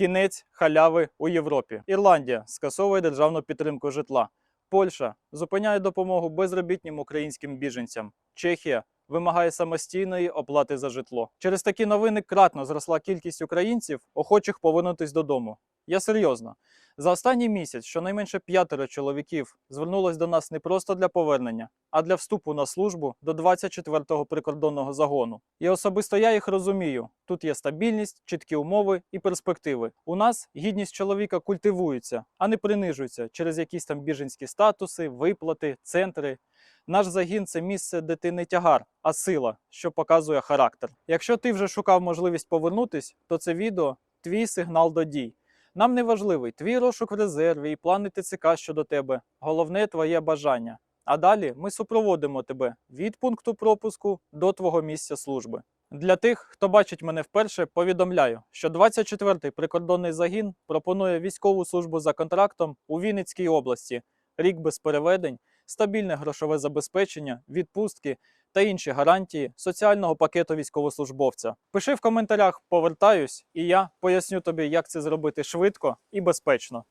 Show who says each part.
Speaker 1: Кінець халяви у Європі. Ірландія скасовує державну підтримку житла. Польща зупиняє допомогу безробітнім українським біженцям. Чехія вимагає самостійної оплати за житло. Через такі новини кратно зросла кількість українців, охочих повернутись додому. Я серйозно. За останній місяць щонайменше п'ятеро чоловіків звернулось до нас не просто для повернення, а для вступу на службу до 24-го прикордонного загону. І особисто я їх розумію. Тут є стабільність, чіткі умови і перспективи. У нас гідність чоловіка культивується, а не принижується через якісь там біженські статуси, виплати, центри. Наш загін це місце, де ти не тягар, а сила, що показує характер. Якщо ти вже шукав можливість повернутись, то це відео твій сигнал до дій. Нам не важливий твій розшук в резерві і плани ТЦК щодо тебе. Головне твоє бажання. А далі ми супроводимо тебе від пункту пропуску до твого місця служби. Для тих, хто бачить мене вперше, повідомляю, що 24-й прикордонний загін пропонує військову службу за контрактом у Вінницькій області, рік без переведень, стабільне грошове забезпечення, відпустки та інші гарантії соціального пакету військовослужбовця. Пиши в коментарях, повертаюсь, і я поясню тобі, як це зробити швидко і безпечно.